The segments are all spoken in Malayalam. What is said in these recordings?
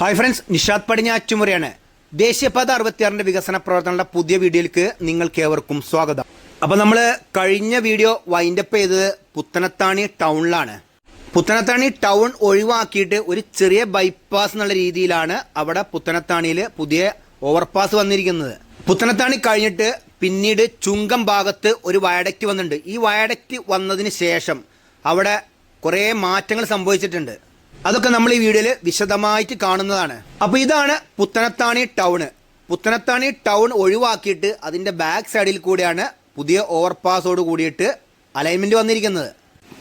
ഹായ് ഫ്രണ്ട്സ് നിഷാദ് പടിഞ്ഞ അച്ചുമുറിയാണ് ദേശീയപാത അറുപത്തിയാറിന്റെ വികസന പ്രവർത്തനങ്ങളുടെ പുതിയ വീഡിയോയിലേക്ക് നിങ്ങൾക്ക് ഏവർക്കും സ്വാഗതം. അപ്പോൾ നമ്മൾ കഴിഞ്ഞ വീഡിയോ വൈൻഡപ്പ് ചെയ്തത് പുത്തനത്താണി ടൗണിലാണ്. പുത്തനത്താണി ടൗൺ ഒഴിവാക്കിയിട്ട് ഒരു ചെറിയ ബൈപ്പാസ് എന്നുള്ള രീതിയിലാണ് അവിടെ പുത്തനത്താണിയിൽ പുതിയ ഓവർപാസ് വന്നിരിക്കുന്നത്. പുത്തനത്താണി കഴിഞ്ഞിട്ട് പിന്നീട് ചുങ്കം ഭാഗത്ത് ഒരു വയഡക്റ്റ് വന്നിട്ടുണ്ട്. ഈ വയഡക്റ്റ് വന്നതിന് ശേഷം അവിടെ കുറേ മാറ്റങ്ങൾ സംഭവിച്ചിട്ടുണ്ട്. അതൊക്കെ നമ്മൾ ഈ വീഡിയോയിൽ വിശദമായിട്ട് കാണുന്നതാണ്. അപ്പോൾ ഇതാണ് പുത്തനത്താണി ടൗണ് പുത്തനത്താണി ടൗൺ ഒഴിവാക്കിയിട്ട് അതിന്റെ ബാക്ക് സൈഡിൽ കൂടിയാണ് പുതിയ ഓവർപാസോട് കൂടിയിട്ട് അലൈൻമെന്റ് വന്നിരിക്കുന്നത്.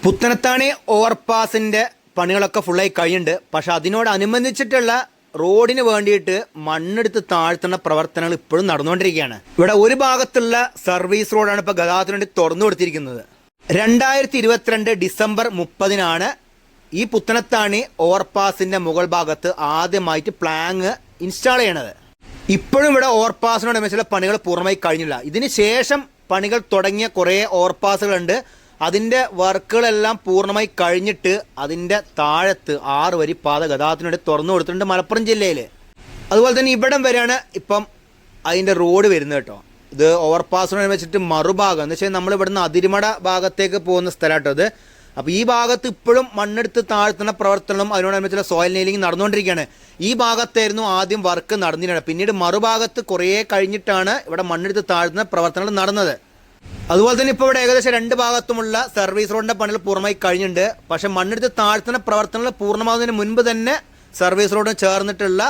പുത്തനത്താണി ഓവർപാസിന്റെ പണികളൊക്കെ ഫുള്ളായി കഴിഞ്ഞിട്ടുണ്ട്. പക്ഷെ അതിനോടനുബന്ധിച്ചിട്ടുള്ള റോഡിന് വേണ്ടിയിട്ട് മണ്ണെടുത്ത് താഴ്ത്തുന്ന പ്രവർത്തനങ്ങൾ ഇപ്പോഴും നടന്നുകൊണ്ടിരിക്കുകയാണ്. ഇവിടെ ഒരു ഭാഗത്തുള്ള സർവീസ് റോഡാണ് ഇപ്പോൾ ഗതാഗതത്തിന് വേണ്ടി തുറന്നു കൊടുത്തിരിക്കുന്നത്. രണ്ടായിരത്തി ഇരുപത്തിരണ്ട് ഡിസംബർ മുപ്പതിനാണ് ഈ പുത്തനത്താണി ഓവർപാസിന്റെ മുകൾ ഭാഗത്ത് ആദ്യമായിട്ട് പ്ലാങ് ഇൻസ്റ്റാൾ ചെയ്യണത്. ഇപ്പോഴും ഇവിടെ ഓവർപാസിനോടനുബന്ധിച്ചുള്ള പണികൾ പൂർണമായി കഴിഞ്ഞില്ല. ഇതിന് ശേഷം പണികൾ തുടങ്ങിയ കുറേ ഓവർപാസുകളുണ്ട്. അതിന്റെ വർക്കുകളെല്ലാം പൂർണമായി കഴിഞ്ഞിട്ട് അതിന്റെ താഴത്ത് ആറ് വരി പാത ഗതാഗതത്തിനുവേണ്ടി തുറന്നു കൊടുത്തിട്ടുണ്ട് മലപ്പുറം ജില്ലയിൽ അതുപോലെ തന്നെ ഇവിടം വരെയാണ് ഇപ്പം അതിന്റെ റോഡ് വരുന്നത് കേട്ടോ. ഇത് ഓവർപാസിനോട് വെച്ചിട്ട് മറുഭാഗം. എന്ന് വെച്ചാൽ നമ്മൾ ഇവിടുന്ന് അതിരിമട ഭാഗത്തേക്ക് പോകുന്ന സ്ഥലം അത് അപ്പോൾ ഈ ഭാഗത്ത് ഇപ്പോഴും മണ്ണെടുത്ത് താഴ്ത്തുന്ന പ്രവർത്തനം അതിനോടനുബന്ധിച്ചുള്ള സോയിൽ നെയിലിംഗ് നടന്നുകൊണ്ടിരിക്കുകയാണ്. ഈ ഭാഗത്തായിരുന്നു ആദ്യം വർക്ക് നടന്നിരുന്നത്. പിന്നീട് മറുഭാഗത്ത് കുറേ കഴിഞ്ഞിട്ടാണ് ഇവിടെ മണ്ണെടുത്ത് താഴ്ത്തുന്ന പ്രവർത്തനങ്ങൾ നടന്നത്. അതുപോലെ തന്നെ ഇപ്പോൾ ഇവിടെ ഏകദേശം രണ്ട് ഭാഗത്തുമുള്ള സർവീസ് റോഡിന്റെ പണികൾ പൂർണമായി കഴിഞ്ഞിട്ടുണ്ട്. പക്ഷേ മണ്ണെടുത്ത് താഴ്ത്തുന്ന പ്രവർത്തനങ്ങൾ പൂർണമാകുന്നതിന് മുൻപ് തന്നെ സർവീസ് റോഡിന് ചേർന്നിട്ടുള്ള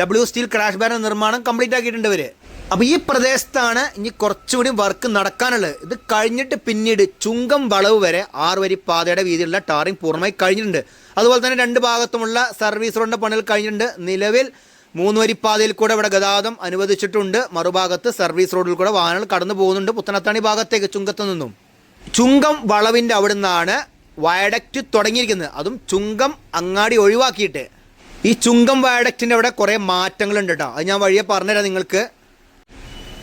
ഡബ്ല്യു സ്റ്റീൽ ക്രാഷ് ബാരൻ നിർമ്മാണം കംപ്ലീറ്റ് ആക്കിയിട്ടുണ്ട് ഇവർ. അപ്പോൾ ഈ പ്രദേശത്താണ് ഇനി കുറച്ചുകൂടി വർക്ക് നടക്കാനുള്ളത്. ഇത് കഴിഞ്ഞിട്ട് പിന്നീട് ചുങ്കം വളവ് വരെ ആറ് വരി പാതയുടെ വീതിയിലുള്ള ടാറിംഗ് പൂർണമായി കഴിഞ്ഞിട്ടുണ്ട്. അതുപോലെ തന്നെ രണ്ട് ഭാഗത്തുമുള്ള സർവീസ് റോഡിന്റെ പണികൾ കഴിഞ്ഞിട്ടുണ്ട്. നിലവിൽ മൂന്ന് പാതയിൽ കൂടെ ഇവിടെ ഗതാഗതം അനുവദിച്ചിട്ടുണ്ട്. മറുഭാഗത്ത് സർവീസ് റോഡിൽ കൂടെ വാഹനങ്ങൾ കടന്നു പോകുന്നുണ്ട് പുത്തനത്താണി ഭാഗത്തേക്ക് ചുങ്കത്ത് നിന്നും. ചുങ്കം വളവിന്റെ അവിടെ നിന്നാണ് വയഡക്റ്റ് തുടങ്ങിയിരിക്കുന്നത്. അതും ചുങ്കം അങ്ങാടി ഒഴിവാക്കിയിട്ട്. ഈ ചുങ്കം വയഡക്റ്റിന്റെ അവിടെ കുറേ മാറ്റങ്ങളുണ്ട് കേട്ടോ. അത് ഞാൻ വഴിയെ പറഞ്ഞുതരാം നിങ്ങൾക്ക്.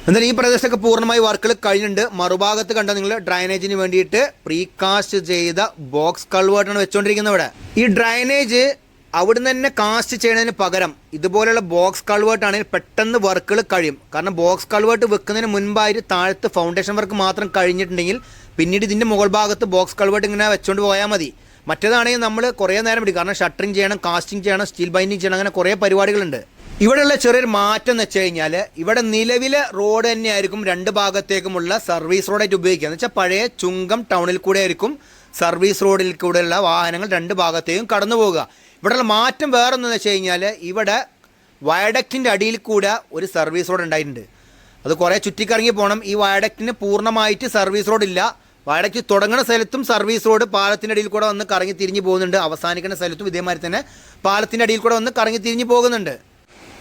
എന്നാൽ ഈ പ്രദേശത്തൊക്കെ പൂർണമായി വർക്കുകൾ കഴിഞ്ഞിട്ടുണ്ട്. മറുഭാഗത്ത് കണ്ട നിങ്ങൾ ഡ്രൈനേജിന് വേണ്ടിയിട്ട് പ്രീകാസ്റ്റ് ചെയ്ത ബോക്സ് കൾവേർട്ടാണ് വെച്ചുകൊണ്ടിരിക്കുന്നത് ഇവിടെ. ഈ ഡ്രൈനേജ് അവിടുന്ന് തന്നെ കാസ്റ്റ് ചെയ്യുന്നതിന് പകരം ഇതുപോലെയുള്ള ബോക്സ് കൾവേർട്ട് ആണെങ്കിൽ പെട്ടെന്ന് വർക്കുകൾ കഴിയും. കാരണം ബോക്സ് കൾവേർട്ട് വെക്കുന്നതിന് മുൻപായിട്ട് താഴത്ത് ഫൗണ്ടേഷൻ വർക്ക് മാത്രം കഴിഞ്ഞിട്ടുണ്ടെങ്കിൽ പിന്നീട് ഇതിന്റെ മുകൾ ഭാഗത്ത് ബോക്സ് കൾവേർട്ട് ഇങ്ങനെ വെച്ചുകൊണ്ട് പോയാൽ മതി. മറ്റേതാണെങ്കിൽ നമ്മൾ കുറേ നേരം പിടിക്കും കാരണം ഷട്ടറിങ് ചെയ്യണം കാസ്റ്റിംഗ് ചെയ്യണം സ്റ്റീൽ ബൈൻഡിങ് ചെയ്യണം അങ്ങനെ കുറേ പരിപാടികളുണ്ട്. ഇവിടെയുള്ള ചെറിയൊരു മാറ്റം എന്ന് വെച്ച് കഴിഞ്ഞാൽ ഇവിടെ നിലവിലെ റോഡ് തന്നെയായിരിക്കും രണ്ട് ഭാഗത്തേക്കുമുള്ള സർവീസ് റോഡായിട്ട് ഉപയോഗിക്കുക. എന്ന് വെച്ചാൽ പഴയ ചുങ്കം ടൗണിൽ കൂടെ ആയിരിക്കും സർവീസ് റോഡിൽ കൂടെയുള്ള വാഹനങ്ങൾ രണ്ട് ഭാഗത്തേക്കും കടന്നു പോവുക. ഇവിടെയുള്ള മാറ്റം വേറെ എന്ന് വെച്ച് കഴിഞ്ഞാൽ ഇവിടെ വയഡക്റ്റിന്റെ അടിയിൽ കൂടെ ഒരു സർവീസ് റോഡ് ഉണ്ടായിട്ടുണ്ട്. അത് കുറേ ചുറ്റിക്കറങ്ങി പോകണം ഈ വയഡക്റ്റിന് പൂർണമായിട്ട് സർവീസ് റോഡ് ഇല്ല. വയഡക്റ്റ് തുടങ്ങുന്ന സ്ഥലത്തും സർവീസ് റോഡ് പാലത്തിന്റെ അടിയിൽ കൂടെ വന്ന് കറങ്ങി തിരിഞ്ഞ് പോകുന്നുണ്ട്. അവസാനിക്കുന്ന സ്ഥലത്തും ഇതേമാതിരി തന്നെ പാലത്തിന്റെ അടിയിൽ കൂടെ വന്ന് കറങ്ങി തിരിഞ്ഞ് പോകുന്നുണ്ട്.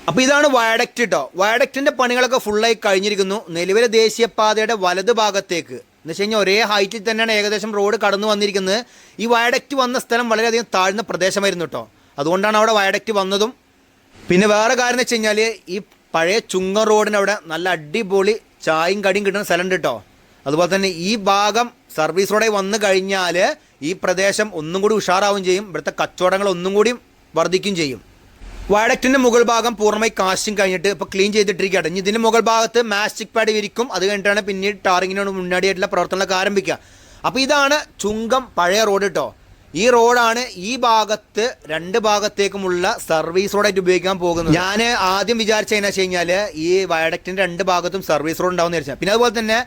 അപ്പോൾ ഇതാണ് വയഡക്റ്റ് കേട്ടോ വയഡക്റ്റിന്റെ പണികളൊക്കെ ഫുള്ളായി കഴിഞ്ഞിരിക്കുന്നു. നിലവിലെ ദേശീയപാതയുടെ വലത് ഭാഗത്തേക്ക്. എന്ന് വെച്ച് കഴിഞ്ഞാൽ ഒരേ ഹൈറ്റിൽ തന്നെയാണ് ഏകദേശം റോഡ് കടന്നു വന്നിരിക്കുന്നത്. ഈ വയഡക്റ്റ് വന്ന സ്ഥലം വളരെയധികം താഴ്ന്ന പ്രദേശമായിരുന്നു കേട്ടോ അതുകൊണ്ടാണ് അവിടെ വയഡക്റ്റ് വന്നതും. പിന്നെ വേറെ കാര്യം എന്ന് വെച്ച് കഴിഞ്ഞാൽ ഈ പഴയ ചുങ്കം റോഡിനവിടെ നല്ല അടിപൊളി ചായയും കടിയും കിട്ടുന്ന സ്ഥലമുണ്ട് കേട്ടോ അതുപോലെ തന്നെ ഈ ഭാഗം സർവീസ് റോഡായി വന്നു കഴിഞ്ഞാൽ ഈ പ്രദേശം ഒന്നും കൂടി ഉഷാറാവുകയും ചെയ്യും. ഇവിടുത്തെ കച്ചവടങ്ങൾ ഒന്നും കൂടി വർദ്ധിക്കുകയും ചെയ്യും. വയഡക്റ്റിന്റെ മുകൾ ഭാഗം പൂർണമായി കാസ്റ്റിംഗ് കഴിഞ്ഞിട്ട് ഇപ്പോൾ ക്ലീൻ ചെയ്തിട്ടിരിക്കുകയാണ്. ഇനി ഇതിന്റെ മുകൾ ഭാഗത്ത് മാസ്റ്റിക് പാഡ് വിരിക്കും അത് കഴിഞ്ഞിട്ടാണ് പിന്നീട് ടാറിങ്ങിനോട് മുന്നാടിയായിട്ടുള്ള പ്രവർത്തനങ്ങളൊക്കെ ആരംഭിക്കുക. അപ്പോൾ ഇതാണ് ചുങ്കം പഴയ റോഡ് കേട്ടോ ഈ റോഡാണ് ഈ ഭാഗത്ത് രണ്ട് ഭാഗത്തേക്കുമുള്ള സർവീസ് റോഡായിട്ട് ഉപയോഗിക്കാൻ പോകുന്നത്. ഞാൻ ആദ്യം വിചാരിച്ച എന്നു വെച്ച് കഴിഞ്ഞാൽ ഈ വയഡക്റ്റിന്റെ രണ്ട് ഭാഗത്തും സർവീസ് റോഡ് ഉണ്ടാവും വിചാരിച്ചാൽ പിന്നെ അതുപോലെ തന്നെ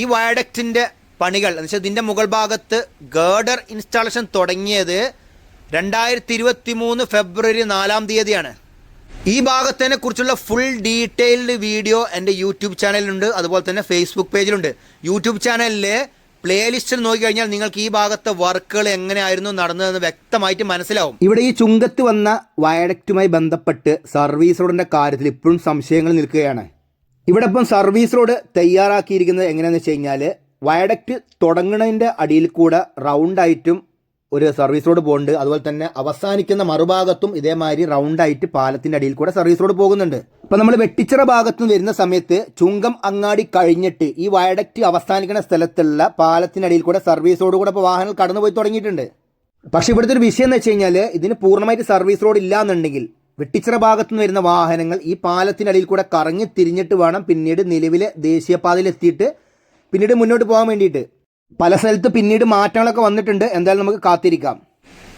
ഈ വയഡക്റ്റിന്റെ പണികൾ എന്ന് വെച്ചാൽ ഇതിന്റെ മുകൾ ഭാഗത്ത് ഗേർഡർ ഇൻസ്റ്റാളേഷൻ തുടങ്ങിയത് രണ്ടായിരത്തി ഇരുപത്തി മൂന്ന് ഫെബ്രുവരി നാലാം തീയതിയാണ്. ഈ ഭാഗത്തിനെ കുറിച്ചുള്ള ഫുൾ ഡീറ്റെയിൽഡ് വീഡിയോ എന്റെ യൂട്യൂബ് ചാനലിലുണ്ട് അതുപോലെ തന്നെ ഫേസ്ബുക്ക് പേജിലുണ്ട് യൂട്യൂബ് ചാനലിലെ പ്ലേലിസ്റ്റിൽ നോക്കിക്കഴിഞ്ഞാൽ നിങ്ങൾക്ക് ഈ ഭാഗത്തെ വർക്കുകൾ എങ്ങനെയായിരുന്നു നടന്നതെന്ന് വ്യക്തമായിട്ട് മനസ്സിലാവും. ഇവിടെ ഈ ചുങ്കത്ത് വന്ന വയഡക്റ്റുമായി ബന്ധപ്പെട്ട് സർവീസ് റോഡിന്റെ കാര്യത്തിൽ ഇപ്പോഴും സംശയങ്ങൾ നിൽക്കുകയാണ്. ഇവിടെ ഇപ്പം സർവീസ് റോഡ് തയ്യാറാക്കിയിരിക്കുന്നത് എങ്ങനെയാണെന്ന് വെച്ച് കഴിഞ്ഞാൽ വയഡക്റ്റ് തുടങ്ങുന്നതിന്റെ അടിയിൽ കൂടെ റൗണ്ടായിട്ടും ഒരു സർവീസ് റോഡ് പോകുന്നുണ്ട് അതുപോലെ തന്നെ അവസാനിക്കുന്ന മറുഭാഗത്തും ഇതേമാതിരി റൗണ്ടായിട്ട് പാലത്തിന്റെ അടിയിൽ കൂടെ സർവീസ് റോഡ് പോകുന്നുണ്ട്. ഇപ്പം നമ്മൾ വെട്ടിച്ചിറ ഭാഗത്തു നിന്ന് വരുന്ന സമയത്ത് ചുങ്കം അങ്ങാടി കഴിഞ്ഞിട്ട് ഈ വയഡക്റ്റ് അവസാനിക്കുന്ന സ്ഥലത്തുള്ള പാലത്തിന്റെ അടിയിൽ കൂടെ സർവീസ് റോഡ് കൂടെ ഇപ്പോൾ വാഹനങ്ങൾ കടന്നുപോയി തുടങ്ങിയിട്ടുണ്ട്. പക്ഷെ ഇവിടുത്തെ ഒരു വിഷയം എന്ന് വെച്ച് കഴിഞ്ഞാൽ ഇതിന് പൂർണമായിട്ട് സർവീസ് റോഡ് ഇല്ല എന്നുണ്ടെങ്കിൽ വെട്ടിച്ചിറ ഭാഗത്തു നിന്ന് വരുന്ന വാഹനങ്ങൾ ഈ പാലത്തിന്റെ അടിയിൽ കൂടെ കറങ്ങി തിരിഞ്ഞിട്ട് വേണം പിന്നീട് നിലവിലെ ദേശീയപാതയിൽ എത്തിയിട്ട് പിന്നീട് മുന്നോട്ട് പോകാൻ വേണ്ടിയിട്ട്. പല സ്ഥലത്ത് പിന്നീട് മാറ്റങ്ങളൊക്കെ വന്നിട്ടുണ്ട്. എന്തായാലും നമുക്ക് കാത്തിരിക്കാം.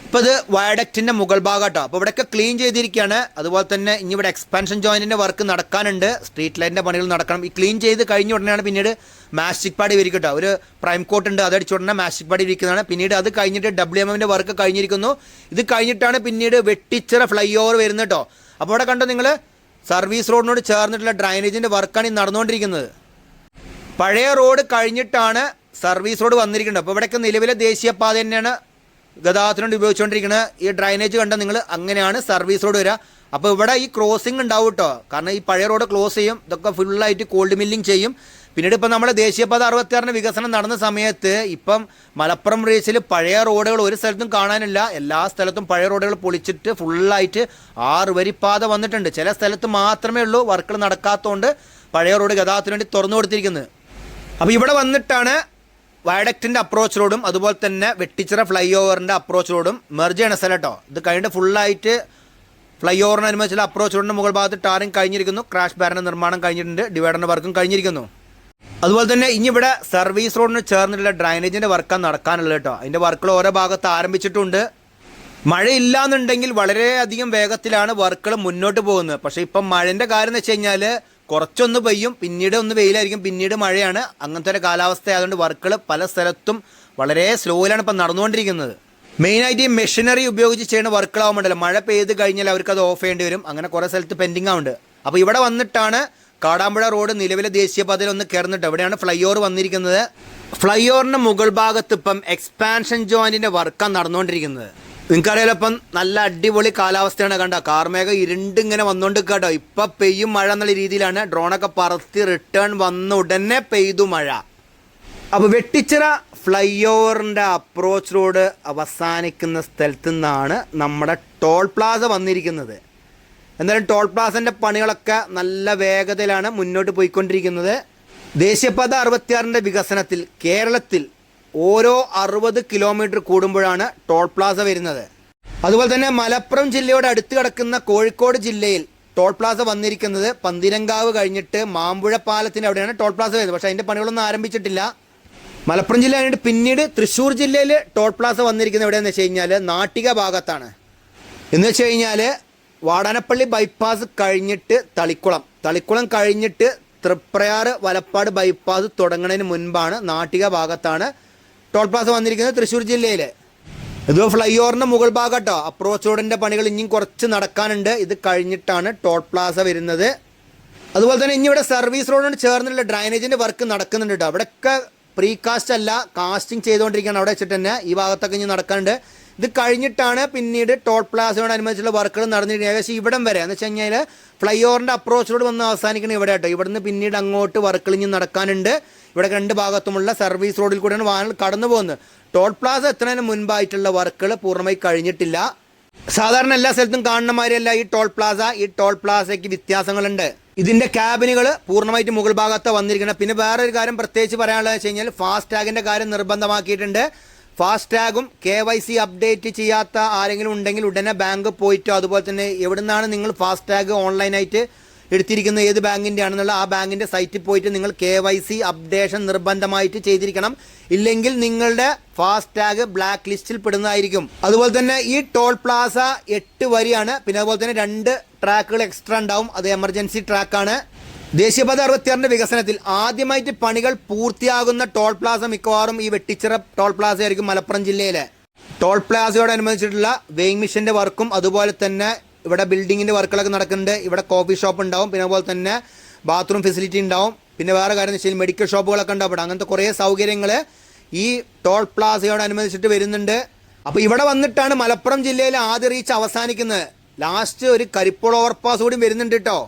ഇപ്പോൾ ഇത് വയഡക്റ്റിന്റെ മുകൾ ഭാഗമാട്ടോ അപ്പോൾ ഇവിടെയൊക്കെ ക്ലീൻ ചെയ്തിരിക്കുകയാണ്. അതുപോലെ തന്നെ ഇനി ഇവിടെ എക്സ്പാൻഷൻ ജോയിന്റിന്റെ വർക്ക് നടക്കാനുണ്ട്. സ്ട്രീറ്റ് ലൈറ്റിന്റെ പണികൾ നടക്കണം. ഈ ക്ലീൻ ചെയ്ത് കഴിഞ്ഞ ഉടനെയാണ് പിന്നീട് മാസ്റ്റിക് പാടി വിരിക്കട്ടോ ഒരു പ്രൈം കോട്ട് ഉണ്ട്. അതടിച്ച ഉടനെ മാസ്റ്റിക് പാടി ഇരിക്കുന്നതാണ്. പിന്നീട് അത് കഴിഞ്ഞിട്ട് ഡബ്ല്യു എം എമ്മിന്റെ വർക്ക് കഴിഞ്ഞിരിക്കുന്നു. ഇത് കഴിഞ്ഞിട്ടാണ് പിന്നീട് വെട്ടിച്ചിറ ഫ്ലൈ ഓവർ വരുന്നത് കേട്ടോ. അപ്പോൾ ഇവിടെ കണ്ടോ നിങ്ങൾ സർവീസ് റോഡിനോട് ചേർന്നിട്ടുള്ള ഡ്രൈനേജിന്റെ വർക്കാണ് ഈ നടന്നുകൊണ്ടിരിക്കുന്നത്. പഴയ റോഡ് കഴിഞ്ഞിട്ടാണ് സർവീസ് റോഡ് വന്നിരിക്കുന്നുണ്ട്. അപ്പോൾ ഇവിടെയൊക്കെ നിലവിലെ ദേശീയപാത തന്നെയാണ് ഗതാഗതത്തിന് വേണ്ടി ഉപയോഗിച്ചുകൊണ്ടിരിക്കുന്നത്. ഈ ഡ്രൈനേജ് കണ്ട നിങ്ങൾ അങ്ങനെയാണ് സർവീസ് റോഡ് വരിക അപ്പോൾ ഇവിടെ ഈ ക്രോസിംഗ് ഉണ്ടാവും കേട്ടോ. കാരണം ഈ പഴയ റോഡ് ക്ലോസ് ചെയ്യും. ഇതൊക്കെ ഫുള്ളായിട്ട് കോൾഡ് മില്ലിംഗ് ചെയ്യും. പിന്നീട് ഇപ്പം നമ്മുടെ ദേശീയപാത അറുപത്തിയാറിന് വികസനം നടന്ന സമയത്ത് ഇപ്പം മലപ്പുറം റീച്ചിൽ പഴയ റോഡുകൾ ഒരു സ്ഥലത്തും കാണാനില്ല. എല്ലാ സ്ഥലത്തും പഴയ റോഡുകൾ പൊളിച്ചിട്ട് ഫുള്ളായിട്ട് ആറ് വരിപ്പാത വന്നിട്ടുണ്ട്. ചില സ്ഥലത്ത് മാത്രമേ ഉള്ളൂ. വർക്കുകൾ നടക്കാത്തതുകൊണ്ട് പഴയ റോഡ് ഗതാഗതത്തിന് വേണ്ടി തുറന്നു കൊടുത്തിരിക്കുന്നത്. അപ്പോൾ ഇവിടെ വന്നിട്ടാണ് വയഡക്റ്റിന്റെ അപ്രോച്ച് റോഡും അതുപോലെ തന്നെ വെട്ടിച്ചിറ ഫ്ലൈ ഓവറിന്റെ അപ്രോച്ച് റോഡും മെർജ് ചെയ്യണ സ്ഥലം കേട്ടോ. ഇത് കഴിഞ്ഞിട്ട് ഫുള്ളായിട്ട് ഫ്ലൈ ഓവറിനനുബന്ധിച്ചുള്ള അപ്രോച്ച് റോഡിന്റെ മുകൾ ഭാഗത്ത് ടാറിങ് കഴിഞ്ഞിരിക്കുന്നു. ക്രാഷ് ബാരിന്റെ നിർമ്മാണം കഴിഞ്ഞിട്ടുണ്ട്. ഡിവൈഡറിന്റെ വർക്കും കഴിഞ്ഞിരിക്കുന്നു. അതുപോലെ തന്നെ ഇനി ഇവിടെ സർവീസ് റോഡിന് ചേർന്നിട്ടുള്ള ഡ്രൈനേജിന്റെ വർക്കാണ് നടക്കാനുള്ളത് കേട്ടോ. അതിന്റെ വർക്കുകൾ ഓരോ ഭാഗത്ത് ആരംഭിച്ചിട്ടുണ്ട്. മഴയില്ല എന്നുണ്ടെങ്കിൽ വളരെയധികം വേഗത്തിലാണ് വർക്കുകൾ മുന്നോട്ട് പോകുന്നത്. പക്ഷേ ഇപ്പം മഴന്റെ കാര്യം എന്ന് വെച്ച് കഴിഞ്ഞാൽ കുറച്ചൊന്ന് പെയ്യും പിന്നീട് ഒന്ന് വെയിലായിരിക്കും പിന്നീട് മഴയാണ്. അങ്ങനത്തെ ഒരു കാലാവസ്ഥ ആയതുകൊണ്ട് വർക്കുകൾ പല സ്ഥലത്തും വളരെ സ്ലോയിലാണ് ഇപ്പം നടന്നുകൊണ്ടിരിക്കുന്നത്. മെയിനായിട്ട് ഈ മെഷീനറി ഉപയോഗിച്ച് ചെയ്യുന്ന വർക്കുകളാവുമ്പോണ്ടല്ലോ മഴ പെയ്ത് കഴിഞ്ഞാൽ അവർക്ക് അത് ഓഫ് ചെയ്യേണ്ടി വരും. അങ്ങനെ കുറേ സ്ഥലത്ത് പെൻഡിങ് ആവുന്നുണ്ട് അപ്പോൾ ഇവിടെ വന്നിട്ടാണ് കാടാമ്പുഴ റോഡ് നിലവിലെ ദേശീയപാതയിൽ ഒന്ന് കയറുന്നിട്ട് എവിടെയാണ് ഫ്ലൈ ഓവർ വന്നിരിക്കുന്നത്. ഫ്ലൈ ഓവറിന്റെ മുകൾ ഭാഗത്ത് ഇപ്പം എക്സ്പാൻഷൻ ജോയിന്റിന്റെ വർക്കാണ് നടന്നുകൊണ്ടിരിക്കുന്നത്. നിങ്ങൾക്കറിയാലോ ഇപ്പം നല്ല അടിപൊളി കാലാവസ്ഥയാണ് കണ്ട? കാർമേഘം ഇരുണ്ടിങ്ങനെ വന്നുകൊണ്ട് കേട്ടോ ഇപ്പം പെയ്യും മഴ എന്നുള്ള രീതിയിലാണ് ഡ്രോണൊക്കെ പറത്തി റിട്ടേൺ വന്ന ഉടനെ പെയ്തു മഴ. അപ്പോൾ വെട്ടിച്ചിറ ഫ്ലൈ ഓവറിന്റെ അപ്രോച്ച് റോഡ് അവസാനിക്കുന്ന സ്ഥലത്തു നിന്നാണ് നമ്മുടെ ടോൾ പ്ലാസ വന്നിരിക്കുന്നത്. എന്നാലും ടോൾ പ്ലാസന്റെ പണികളൊക്കെ നല്ല വേഗതയിലാണ് മുന്നോട്ട് പോയിക്കൊണ്ടിരിക്കുന്നത്. ദേശീയപാത അറുപത്തിയാറിന്റെ വികസനത്തിൽ കേരളത്തിൽ ഓരോ അറുപത് കിലോമീറ്റർ കൂടുമ്പോഴാണ് ടോൾ പ്ലാസ വരുന്നത്. അതുപോലെ തന്നെ മലപ്പുറം ജില്ലയോട് അടുത്ത് കിടക്കുന്ന കോഴിക്കോട് ജില്ലയിൽ ടോൾ പ്ലാസ വന്നിരിക്കുന്നത് പന്തിരങ്കാവ് കഴിഞ്ഞിട്ട് മാമ്പുഴ പാലത്തിന് അവിടെയാണ് ടോൾ പ്ലാസ വരുന്നത്. പക്ഷേ അതിന്റെ പണികളൊന്നും ആരംഭിച്ചിട്ടില്ല. മലപ്പുറം ജില്ല കഴിഞ്ഞിട്ട് പിന്നീട് തൃശ്ശൂർ ജില്ലയിൽ ടോൾ പ്ലാസ വന്നിരിക്കുന്നത് എവിടെയാന്ന് വെച്ച് കഴിഞ്ഞാൽ നാട്ടിക ഭാഗത്താണ്. എന്ന് വെച്ച് കഴിഞ്ഞാൽ വാടാനപ്പള്ളി ബൈപ്പാസ് കഴിഞ്ഞിട്ട് തളിക്കുളം. തളിക്കുളം കഴിഞ്ഞിട്ട് തൃപ്രയാർ വലപ്പാട് ബൈപ്പാസ് തുടങ്ങുന്നതിന് മുൻപാണ് നാട്ടിക ഭാഗത്താണ് ടോൾ പ്ലാസ വന്നിരിക്കുന്നത് തൃശ്ശൂർ ജില്ലയിൽ ഇത് ഫ്ലൈ ഓവറിന്റെ മുകൾ ഭാഗം കേട്ടോ അപ്രോച്ച് റോഡിന്റെ പണികൾ ഇനിയും കുറച്ച് നടക്കാനുണ്ട്. ഇത് കഴിഞ്ഞിട്ടാണ് ടോൾ പ്ലാസ വരുന്നത്. അതുപോലെ തന്നെ ഇനി ഇവിടെ സർവീസ് റോഡിനോട് ചേർന്നുള്ള ഡ്രൈനേജിന്റെ വർക്ക് നടക്കുന്നുണ്ട് കേട്ടോ അവിടെയൊക്കെ പ്രീ കാസ്റ്റ് അല്ല കാസ്റ്റിംഗ് ചെയ്തുകൊണ്ടിരിക്കുകയാണ് അവിടെ വെച്ചിട്ട് തന്നെ. ഈ ഭാഗത്തൊക്കെ ഇനി നടക്കാനുണ്ട്. ഇത് കഴിഞ്ഞിട്ടാണ് പിന്നീട് ടോൾ പ്ലാസയോടനുബന്ധിച്ചുള്ള വർക്കുകൾ നടന്നിരിക്കുന്നത്. ഏകദേശം ഇവിടം വരെ. എന്ന് വെച്ച് കഴിഞ്ഞാൽ ഫ്ലൈ ഓവറിന്റെ അപ്രോച്ച് റോഡ് വന്ന് അവസാനിക്കുന്നത് ഇവിടെ കേട്ടോ ഇവിടുന്ന് പിന്നീട് അങ്ങോട്ട് വർക്കുകൾ ഇനി നടക്കാനുണ്ട്. ഇവിടെ രണ്ട് ഭാഗത്തുമുള്ള സർവീസ് റോഡിൽ കൂടെയാണ് വാഹനങ്ങൾ കടന്നു പോകുന്നത്. ടോൾ പ്ലാസ എത്തുന്നതിന് മുൻപായിട്ടുള്ള വർക്കുകൾ പൂർണമായി കഴിഞ്ഞിട്ടില്ല. സാധാരണ എല്ലാ സ്ഥലത്തും കാണുന്ന മാതിരിയല്ല ഈ ടോൾ പ്ലാസ. ഈ ടോൾ പ്ലാസയ്ക്ക് വ്യത്യാസങ്ങളുണ്ട്. ഇതിന്റെ ക്യാബിനുകൾ പൂർണമായിട്ട് മുകൾ ഭാഗത്ത് വന്നിരിക്കണം പിന്നെ വേറൊരു കാര്യം പ്രത്യേകിച്ച് പറയാനുള്ളത് വെച്ച് കഴിഞ്ഞാൽ ടാഗിന്റെ കാര്യം നിർബന്ധമാക്കിയിട്ടുണ്ട്. ഫാസ്റ്റ് ടാഗും കെ വൈ സി അപ്ഡേറ്റ് ചെയ്യാത്ത ആരെങ്കിലും ഉണ്ടെങ്കിൽ ഉടനെ ബാങ്ക് പോയിട്ടോ അതുപോലെ തന്നെ എവിടുന്നാണ് നിങ്ങൾ ഫാസ്റ്റ് ടാഗ് ഓൺലൈനായിട്ട് എടുത്തിരിക്കുന്നത് ഏത് ബാങ്കിന്റെ ആണെന്നുള്ള ആ ബാങ്കിന്റെ സൈറ്റിൽ പോയിട്ട് നിങ്ങൾ കെ വൈ സി അപ്ഡേഷൻ നിർബന്ധമായിട്ട് ചെയ്തിരിക്കണം. ഇല്ലെങ്കിൽ നിങ്ങളുടെ ഫാസ്റ്റ് ടാഗ് ബ്ലാക്ക് ലിസ്റ്റിൽ പെടുന്നതായിരിക്കും. അതുപോലെ തന്നെ ഈ ടോൾ പ്ലാസ എട്ട് വരിയാണ്. പിന്നെ അതുപോലെ തന്നെ രണ്ട് ട്രാക്കുകൾ എക്സ്ട്രാ ഉണ്ടാവും. അത് എമർജൻസി ട്രാക്കാണ്. ദേശീയപാത അറുപത്തിയാറിന്റെ വികസനത്തിൽ ആദ്യമായിട്ട് പണികൾ പൂർത്തിയാകുന്ന ടോൾ പ്ലാസ മിക്കവാറും ഈ വെട്ടിച്ചിറ ടോൾ പ്ലാസ ആയിരിക്കും മലപ്പുറം ജില്ലയിലെ. ടോൾ പ്ലാസയോടനുബന്ധിച്ചിട്ടുള്ള വെയിങ് മിഷന്റെ വർക്കും അതുപോലെ തന്നെ ഇവിടെ ബിൽഡിങ്ങിന്റെ വർക്കുകളൊക്കെ നടക്കുന്നുണ്ട്. ഇവിടെ കോഫി ഷോപ്പ് ഉണ്ടാവും. പിന്നെ അതുപോലെ തന്നെ ബാത്റൂം ഫെസിലിറ്റി ഉണ്ടാവും. പിന്നെ വേറെ കാര്യം എന്ന് വെച്ചാൽ മെഡിക്കൽ ഷോപ്പുകളൊക്കെ ഉണ്ടാവും. അങ്ങനത്തെ കുറേ സൗകര്യങ്ങൾ ഈ ടോൾ പ്ലാസയോടനുബന്ധിച്ചിട്ട് വരുന്നുണ്ട്. അപ്പോൾ ഇവിടെ വന്നിട്ടാണ് മലപ്പുറം ജില്ലയിൽ ആദ്യ റീച്ച് അവസാനിക്കുന്നത്. ലാസ്റ്റ് ഒരു കരിപ്പോൾ ഓവർപാസ് കൂടി വരുന്നുണ്ട് കേട്ടോ.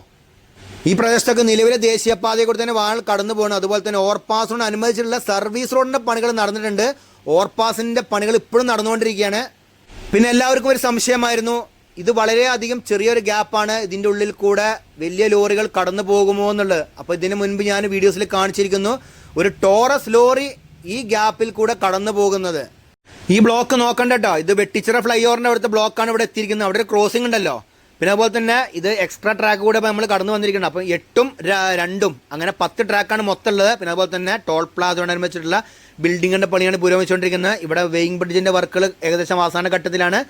ഈ പ്രദേശത്തൊക്കെ നിലവിലെ ദേശീയപാതയെ കൂടി തന്നെ വാഹനം കടന്നു പോകണം അതുപോലെ തന്നെ ഓവർപാസിനോട് അനുബന്ധിച്ചിട്ടുള്ള സർവീസ് റോഡിന്റെ പണികൾ നടന്നിട്ടുണ്ട്. ഓവർപാസിന്റെ പണികൾ ഇപ്പോഴും നടന്നുകൊണ്ടിരിക്കുകയാണ്. പിന്നെ എല്ലാവർക്കും ഒരു സംശയമായിരുന്നു. ഇത് വളരെയധികം ചെറിയൊരു ഗ്യാപ്പാണ്. ഇതിന്റെ ഉള്ളിൽ കൂടെ വലിയ ലോറികൾ കടന്നു പോകുമോ എന്നുള്ളത്. അപ്പോൾ ഇതിന് മുൻപ് ഞാൻ വീഡിയോസിൽ കാണിച്ചിരിക്കുന്നു. ഒരു ടോറസ് ലോറി ഈ ഗ്യാപ്പിൽ കൂടെ കടന്നു പോകുന്നത്. ഈ ബ്ലോക്ക് നോക്കണ്ട കേട്ടോ ഇത് വെട്ടിച്ചിറ ഫ്ലൈ ഓവറിന്റെ അവിടുത്തെ ബ്ലോക്കാണ് ഇവിടെ എത്തിയിരിക്കുന്നത്. അവിടെ ഒരു ക്രോസിംഗ് ഉണ്ടല്ലോ. പിന്നെ അതുപോലെ തന്നെ ഇത് എക്സ്ട്രാ ട്രാക്ക് കൂടെ നമ്മൾ കടന്നു വന്നിരിക്കുന്നത് അപ്പം എട്ടും രണ്ടും അങ്ങനെ പത്ത് ട്രാക്കാണ് മൊത്തം ഉള്ളത് പിന്നെ അതുപോലെ തന്നെ ടോൾ പ്ലാസയോടനുബന്ധിച്ചിട്ടുള്ള ബിൽഡിങ്ങിന്റെ പണിയാണ് പുരോഗമിച്ചുകൊണ്ടിരിക്കുന്നത്. ഇവിടെ വെയിങ് ബ്രിഡ്ജിന്റെ വർക്കുകൾ ഏകദേശം അവസാന ഘട്ടത്തിലാണ്.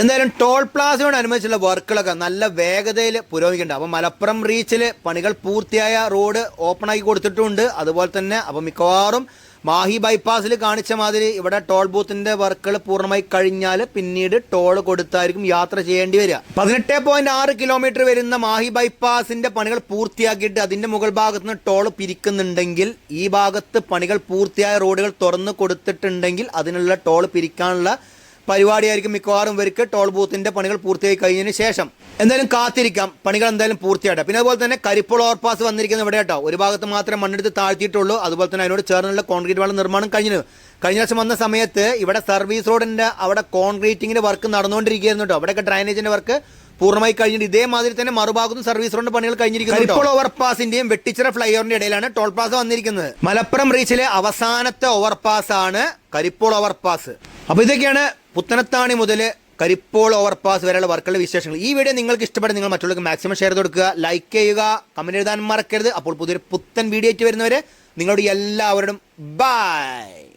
എന്തായാലും ടോൾ പ്ലാസയോട് പ്ലാസയോടനുബന്ധിച്ചുള്ള വർക്കുകളൊക്കെ നല്ല വേഗതയിൽ പുരോഗമിക്കുന്നുണ്ട്. അപ്പം മലപ്പുറം റീച്ചിൽ പണികൾ പൂർത്തിയായ റോഡ് ഓപ്പൺ ആക്കി കൊടുത്തിട്ടുണ്ട്. അതുപോലെ തന്നെ അപ്പം മിക്കവാറും മാഹി ബൈപ്പാസിൽ കാണിച്ച മാതിരി ഇവിടെ ടോൾ ബൂത്തിന്റെ വർക്കുകൾ പൂർണമായി കഴിഞ്ഞാൽ പിന്നീട് ടോൾ കൊടുത്തായിരിക്കും യാത്ര ചെയ്യേണ്ടി വരിക. പതിനെട്ട് പോയിന്റ് ആറ് കിലോമീറ്റർ വരുന്ന മാഹി ബൈപ്പാസിന്റെ പണികൾ പൂർത്തിയാക്കിയിട്ട് അതിന്റെ മുകൾ ഭാഗത്ത് നിന്ന് ടോൾ പിരിക്കുന്നുണ്ടെങ്കിൽ ഈ ഭാഗത്ത് പണികൾ പൂർത്തിയായ റോഡുകൾ തുറന്നു കൊടുത്തിട്ടുണ്ടെങ്കിൽ അതിനുള്ള ടോൾ പിരിക്കാനുള്ള പരിപാടിയായിരിക്കും മിക്കവാറും ഇവർക്ക് ടോൾ ബൂത്തിന്റെ പണികൾ പൂർത്തിയായി കഴിഞ്ഞതിന് ശേഷം. എന്തായാലും കാത്തിരിക്കാം. പണികൾ എന്തായാലും പൂർത്തിയായിട്ട് പിന്നെ അതുപോലെ തന്നെ കരിപ്പോൾ ഓവർപാസ് വന്നിരിക്കുന്ന ഇവിടെ കേട്ടോ. ഒരു ഭാഗത്ത് മാത്രമേ മണ്ണെടുത്ത് താഴ്ത്തിയിട്ടുള്ളൂ. അതുപോലെ തന്നെ അതിനോട് ചേർന്നുള്ള കോൺക്രീറ്റ് വാൾ നിർമ്മാണം കഴിഞ്ഞു. കഴിഞ്ഞ ദിവസം വന്ന സമയത്ത് ഇവിടെ സർവീസ് റോഡിന്റെ അവിടെ കോൺക്രീറ്റിങ്ങിന്റെ വർക്ക് നടന്നുകൊണ്ടിരിക്കുകയായിരുന്നു കേട്ടോ. അവിടെയൊക്കെ ഡ്രൈനേജിന്റെ വർക്ക് പൂർണമായി കഴിഞ്ഞിട്ട് ഇതേമാതിരി തന്നെ മറുഭാഗത്തും സർവീസ് റോഡിന്റെ പണികൾ കഴിഞ്ഞിരിക്കുന്നു കരിപ്പുൾ ഓവർപാസിന്റെയും വെട്ടിച്ചിറ ഫ്ലൈഓവറിന്റെ ഇടയിലാണ് ടോൾ പ്ലാസ വന്നിരിക്കുന്നത്. മലപ്പുറം റീച്ചിലെ അവസാനത്തെ ഓവർപാസ് ആണ് കരിപ്പോൾ ഓവർപാസ്. അപ്പൊ ഇതൊക്കെയാണ് പുത്തനത്താണി മുതൽ കരിപ്പോൾ ഓവർപാസ് വരെയുള്ള വർക്കുകളുടെ വിശേഷങ്ങൾ. ഈ വീഡിയോ നിങ്ങൾക്ക് ഇഷ്ടപ്പെട്ട നിങ്ങൾ മറ്റുള്ളവർക്ക് മാക്സിമം ഷെയർ കൊടുക്കുക. ലൈക്ക് ചെയ്യുക. കമന്റ് എഴുതാൻ മറക്കരുത്. അപ്പോൾ പുതിയൊരു പുത്തൻ വീഡിയോ ആയിട്ട് വരുന്നവരെ നിങ്ങളോട് എല്ലാവരോടും ബൈ